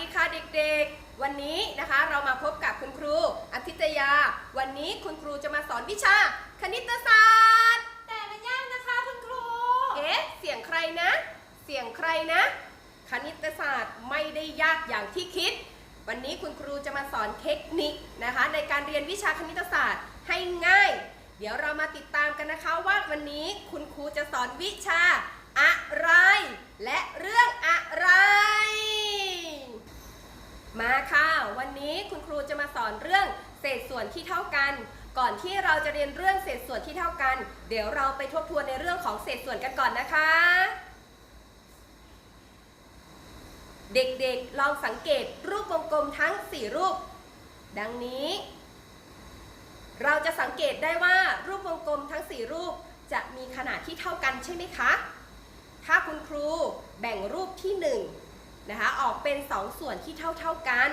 ดีค่ะเด็กๆ วันนี้นะคะเรามาพบกับคุณครูอาทิตยา วันนี้คุณครูจะมาสอนวิชาคณิตศาสตร์ แต่มันยากนะคะคุณครู เอ๊ะเสียงใครนะ เสียงใครนะ คณิตศาสตร์ไม่ได้ยากอย่างที่คิด วันนี้คุณครูจะมาสอนเทคนิคนะคะ ในการเรียนวิชาคณิตศาสตร์ให้ง่าย เดี๋ยวเรามาติดตามกันนะคะว่าวันนี้คุณครูจะสอนวิชาอะไรและเรื่องอะไร มาค่ะ วันนี้คุณครูจะมาสอนเรื่องเศษส่วนที่เท่ากัน ก่อนที่เราจะเรียนเรื่องเศษส่วนที่เท่ากัน เดี๋ยวเราไปทบทวนในเรื่องของเศษส่วนกันก่อนนะคะ เด็กๆลองสังเกตรูปวงกลมทั้ง 4 รูป ดังนี้ เราจะสังเกตได้ว่ารูปวงกลมทั้ง 4 รูปจะมีขนาดที่เท่ากันใช่ไหมคะ ถ้าคุณครูแบ่งรูปที่ 1 นะคะออกเป็น 2 ส่วนที่เท่าเท่า ๆกัน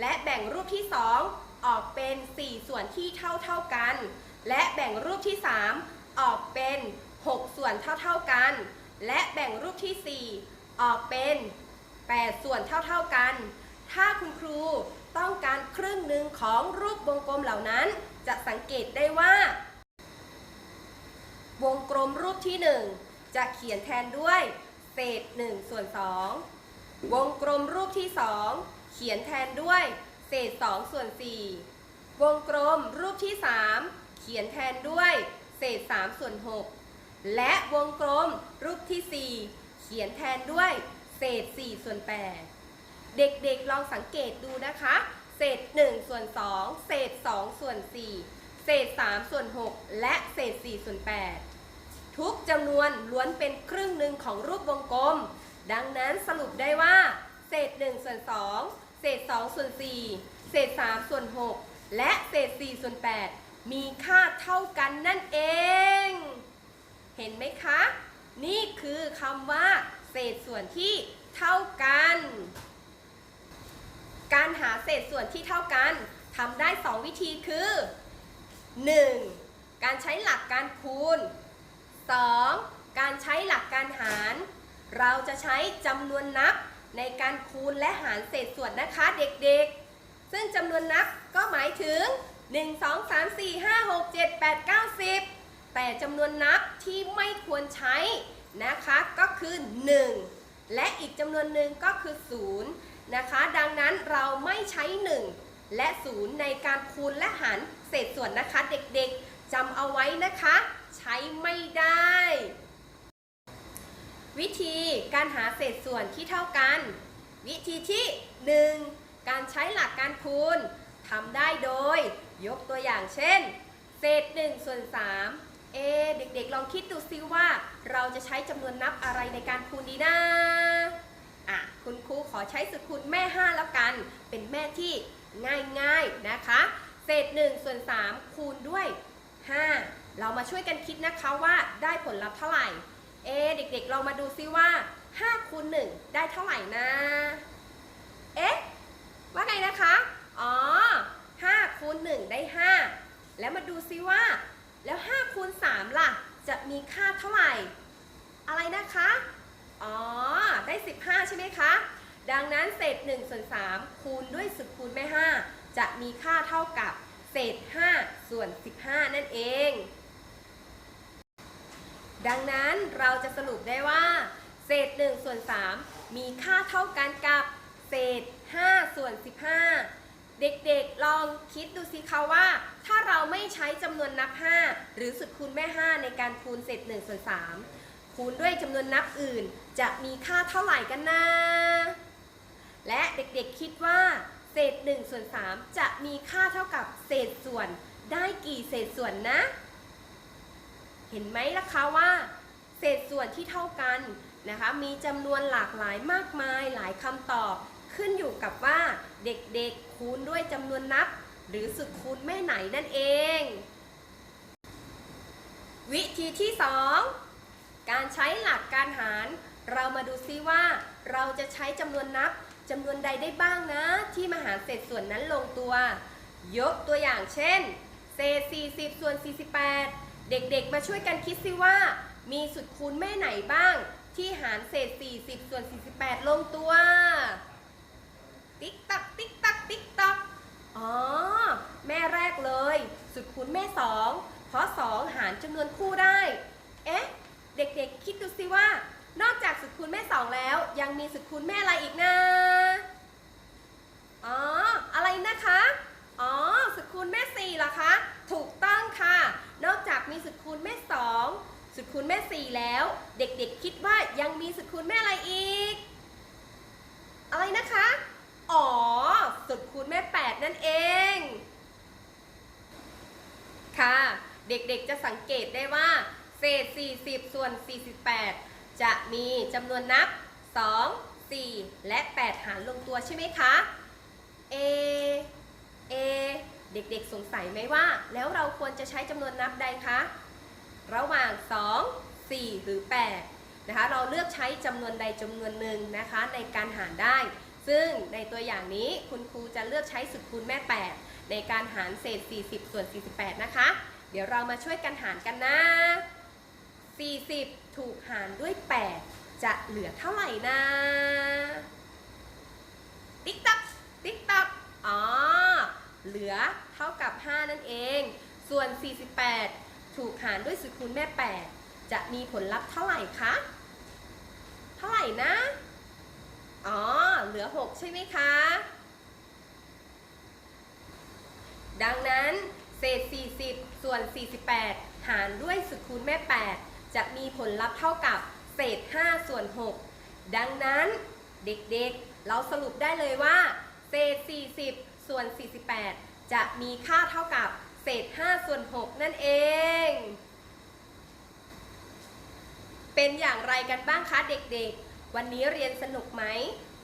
และแบ่งรูปที่ 2 ออกเป็น 4 ส่วนที่เท่าเท่าๆกัน และแบ่งรูปที่ 3 ออกเป็น 6 ส่วนเท่าเท่าๆกัน และแบ่งรูปที่ 4 ออกเป็น 8 ส่วนเท่าเท่าๆกัน ถ้าคุณครูต้องการครึ่งหนึ่งของรูปวงกลมเหล่านั้น จะสังเกตได้ว่า วงกลมรูปที่ 1 จะเขียนแทนด้วยเศษ1ส่วน2 วงกลมรูปที่ 2 เขียนแทนด้วย เศษ 2 ส่วน 4 วงกลมรูปที่ 3 เขียนแทนด้วย เศษ 3 ส่วน 6 และวงกลมรูปที่ 4 เขียนแทนด้วย เศษ 4 ส่วน 8 เด็กๆลองสังเกตดูนะคะ เศษ 1 ส่วน 2 เศษ 2 ส่วน 4 เศษ 3 ส่วน 6 และเศษ 4 ส่วน 8 ทุกจำนวนล้วนเป็นครึ่งหนึ่งของรูปวงกลม ดังนั้นสรุปได้ว่า เศษ1ส่วน2เศษ2ส่วน4เศษ3ส่วน6และเศษ4ส่วน8มีค่าเท่ากันนั่นเอง เห็นไหมคะ นี่คือคำว่า เศษส่วนที่เท่ากัน การหาเศษส่วนที่เท่ากันทำได้ 2 วิธีคือ 1. การใช้หลักการคูณ 2. การใช้หลักการหาร เราจะใช้จำนวนนับในการคูณและหารเศษส่วนนะคะเด็กๆ ซึ่งจำนวนนับก็หมายถึง 1 2 3 4 5 6 7 8 9 10 แต่จำนวนนับที่ไม่ควรใช้นะคะก็คือ 1 และอีกจำนวนหนึ่งก็คือ 0 นะคะ ดังนั้นเราไม่ใช้ 1 และ 0 ในการคูณและหารเศษส่วนนะคะเด็กๆจำเอาไว้นะคะ ใช้ไม่ได้ วิธีการหาเศษส่วนที่เท่ากัน วิธีที่ 1 การใช้หลักการคูณทำได้โดย ยกตัวอย่างเช่น เศษ1ส่วน3เอเด็กๆ ลองคิดดูซิว่า เราจะใช้จำนวนนับอะไรในการคูณดีนะอะคุณครูขอใช้สูตรคูณแม่ 5 แล้วกัน เป็นแม่ที่ง่ายๆนะคะ เศษ1ส่วน3คูณด้วย 5 เรามาช่วยกันคิดนะคะว่าได้ผลลัพธ์เท่าไหร่ เอเด็กๆเรามาดูซิว่า5คูณ1ได้เท่าไหร่นะ เอ๊ะ ว่าไงนะคะ อ๋อ5คูณ1ได้ 5 แล้วมาดูซิว่า แล้ว5คูณ3ล่ะ จะมีค่าเท่าไหร่ อะไรนะคะ อ๋อ ได้ 15 ใช่ไหมคะ ดังนั้นเศษ1ส่วน3คูณด้วยสุดคูณแม่ 5 จะมีค่าเท่ากับเศษ 5 ส่วน 15 นั่นเอง ดังนั้นเราจะสรุปได้ว่า เศษ1ส่วน3มีค่าเท่ากันกับเศษ5ส่วน15 เด็กๆลองคิดดูสิคะว่า ถ้าเราไม่ใช้จำนวนนับ 5 หรือสุดคูณแม่ 5 ในการคูณเศษ1ส่วน3คูณด้วยจำนวนนับอื่น จะมีค่าเท่าไหร่กันนะและเด็กๆคิดว่า เศษ1ส่วน3จะมีค่าเท่ากับเศษส่วนได้กี่เศษส่วนนะ เห็นไหมล่ะคะว่า เศษส่วนที่เท่ากันนะคะ มีจำนวนหลากหลายมากมายหลายคำตอบ ขึ้นอยู่กับว่าเด็กๆคูณด้วยจำนวนนับ หรือสุดคูณแม่ไหนนั่นเอง วิธีที่ 2 การใช้หลักการหาร เรามาดูซิว่า เราจะใช้จำนวนนับจำนวนใดได้บ้างนะ ที่มาหารเศษส่วนนั้นลงตัว ยกตัวอย่างเช่น เศษ 40 ส่วน 48 เด็กๆ มาช่วยกันคิดซิว่า มีสุดคูณแม่ไหนบ้าง ที่หารเศษ 40 ส่วน 48 ลงตัว ติ๊กตักติ๊กตักติ๊กตักอ๋อ แม่แรกเลย สุดคูณแม่สองเพราะสองหารจำนวนคู่ได้ เอ๊ะ เด็กๆ คิดดูสิว่า นอกจากสุดคูณแม่สองแล้ว ยังมีสุดคูณแม่อะไรอีกนะ อ๋อ อะไรนะคะ อ๋อ สุดคูณแม่สี่เหรอคะ ถูกต้องค่ะ นอกจากมีสุดคูณแม่สองสุดคูณแม่สี่แล้ว เด็กๆ คิดว่ายังมีสุด คูณแม่อะไรอีก อะไรนะคะ อ๋อ สุดคูณแม่แปดนั่นเอง ค่ะ เด็กๆจะสังเกตได้ว่า เศษ 40 ส่วน 48 จะมีจำนวนนับ 2 4 และ 8 หารลงตัวใช่ไหมคะเอเอเด็กๆสงสัยไหมว่า แล้วเราควรจะใช้จำนวนนับใดคะ ระหว่าง 2 4 หรือ 8 นะคะเราเลือกใช้จำนวนใดจำนวนหนึ่งนะคะในการหารได้ ซึ่งในตัวอย่างนี้คุณครูจะเลือกใช้สุดคูณแม่ 8 ในการหารเศษ 40 ส่วน 48 นะคะ เดี๋ยวเรามาช่วยกันหารกันนะ 40 ถูกหารด้วย 8 จะเหลือเท่าไหร่นะ ติ๊กตักติ๊กตักอ๋อ เหลือเท่ากับ 5 นั่นเอง ส่วน 48 ถูกหารด้วยสุดคูณแม่ 8 จะมีผลลัพธ์เท่าไหร่คะาไหร่นะ อ๋อ เหลือ 6 ใช่ไหมคะ ดังนั้นเศษ 40 ส่วน 48 หารด้วยสุดคูณแม่ 8 จะมีผลลัพธ์เท่ากับเศษ 5 ส่วน 6 ดังนั้นเด็กๆ เราสรุปได้เลยว่า เศษ 40 ส่วน 48 จะมีค่าเท่ากับเศษ 5 ส่วน 6 นั่นเอง เป็นอย่างไรกันบ้างคะเด็กๆ วันนี้เรียนสนุกไหม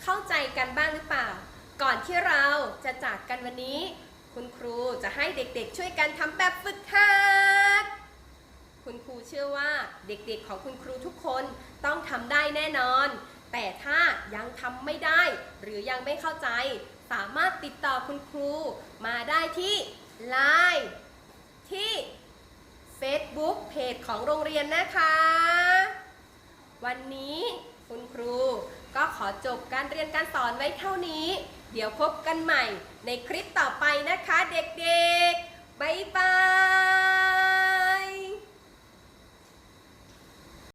เข้าใจกันบ้างหรือเปล่า ก่อนที่เราจะจากกันวันนี้ คุณครูจะให้เด็กๆ ช่วยกันทำแบบฝึกหัด คุณครูเชื่อว่าเด็กๆ ของคุณครูทุกคนต้องทำได้แน่นอน แต่ถ้ายังทำไม่ได้ หรือยังไม่เข้าใจ สามารถติดต่อคุณครูมาได้ที่ Line ที่ Facebook เพจของโรงเรียนนะคะ วันนี้คุณครูก็ขอจบการเรียนการสอนไว้เท่านี้ เดี๋ยวพบกันใหม่ในคลิปต่อไปนะคะเด็กๆ บ๊ายบาย